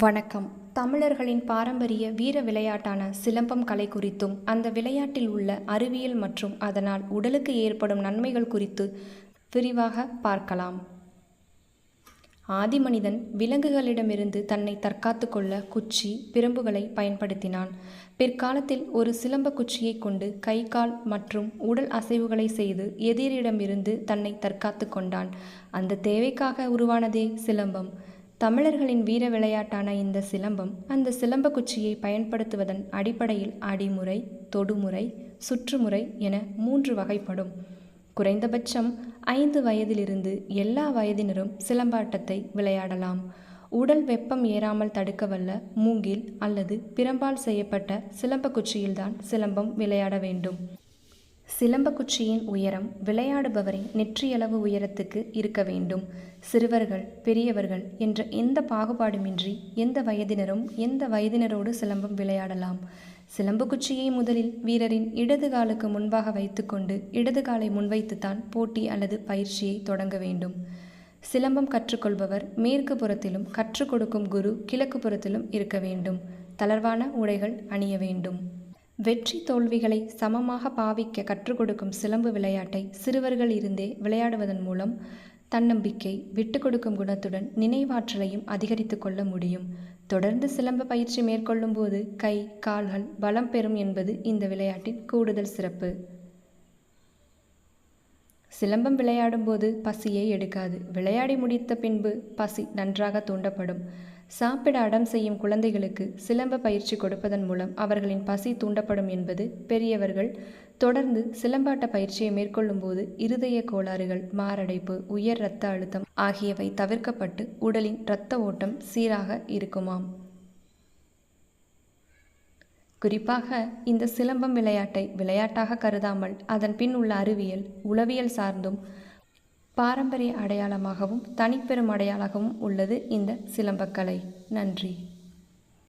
வணக்கம். தமிழர்களின் பாரம்பரிய வீர விளையாட்டான சிலம்பம் கலை குறித்தும் அந்த விளையாட்டில் உள்ள அறிவியல் மற்றும் அதனால் உடலுக்கு ஏற்படும் நன்மைகள் குறித்து விரிவாக பார்க்கலாம். ஆதிமனிதன் விலங்குகளிடமிருந்து தன்னை தற்காத்து கொள்ள குச்சி பிரம்புகளை பயன்படுத்தினான். பிற்காலத்தில் ஒரு சிலம்ப குச்சியை கொண்டு கை கால் மற்றும் உடல் அசைவுகளை செய்து எதிரிடமிருந்து தன்னை தற்காத்து கொண்டான். அந்த தேவைக்காக உருவானதே சிலம்பம். தமிழர்களின் வீர விளையாட்டான இந்த சிலம்பம் அந்த சிலம்ப குச்சியை பயன்படுத்துவதன் அடிப்படையில் அடிமுறை தொடுமுறை சுற்றுமுறை என மூன்று வகைப்படும். குறைந்தபட்சம் ஐந்து வயதிலிருந்து எல்லா வயதினரும் சிலம்பாட்டத்தை விளையாடலாம். உடல் வெப்பம் ஏறாமல் தடுக்க வல்ல மூங்கில் அல்லது பிரம்பால் செய்யப்பட்ட சிலம்ப குச்சியில்தான் சிலம்பம் விளையாட வேண்டும். சிலம்பக்குச்சியின் உயரம் விளையாடுபவரின் நெற்றியளவு உயரத்துக்கு இருக்க வேண்டும். சிறுவர்கள் பெரியவர்கள் என்ற எந்த பாகுபாடுமின்றி எந்த வயதினரும் எந்த வயதினரோடு சிலம்பம் விளையாடலாம். சிலம்புக்குச்சியை முதலில் வீரரின் இடது காலுக்கு முன்பாக வைத்துக்கொண்டு இடது காலை முன்வைத்துத்தான் போட்டி அல்லது பயிற்சியை தொடங்க வேண்டும். சிலம்பம் கற்றுக்கொள்பவர் மேற்கு புறத்திலும் கற்றுக் கொடுக்கும் குரு கிழக்கு புறத்திலும் இருக்க வேண்டும். தளர்வான உடைகள் அணிய வேண்டும். வெற்றி தோல்விகளை சமமாக பாவிக்க கற்றுக் கொடுக்கும் சிலம்பு விளையாட்டை சிறுவர்கள் இருந்தே விளையாடுவதன் மூலம் தன்னம்பிக்கை விட்டு கொடுக்கும் குணத்துடன் நினைவாற்றலையும் அதிகரித்து கொள்ள முடியும். தொடர்ந்து சிலம்ப பயிற்சி மேற்கொள்ளும் போது கை கால்கள் பலம் பெறும் என்பது இந்த விளையாட்டின் கூடுதல் சிறப்பு. சிலம்பம் விளையாடும் போது பசியை எடுக்காது. விளையாடி முடித்த பின்பு பசி நன்றாக தூண்டப்படும். சாப்பிட அடம் செய்யும் குழந்தைகளுக்கு சிலம்ப பயிற்சி கொடுப்பதன் மூலம் அவர்களின் பசி தூண்டப்படும் என்பது பெரியவர்கள். தொடர்ந்து சிலம்பாட்ட பயிற்சியை மேற்கொள்ளும் போது இருதய கோளாறுகள் மாரடைப்பு உயர் இரத்த அழுத்தம் ஆகியவை தவிர்க்கப்பட்டு உடலின் இரத்த ஓட்டம் சீராக இருக்குமாம். குறிப்பாக இந்த சிலம்பம் விளையாட்டை விளையாட்டாக கருதாமல் அதன் பின் உள்ள அறிவியல் உளவியல் சார்ந்தும் பாரம்பரிய அடையாளமாகவும் தனிப்பெரும் அடையாளமாகவும் உள்ளது இந்த சிலம்பக்கலை. நன்றி.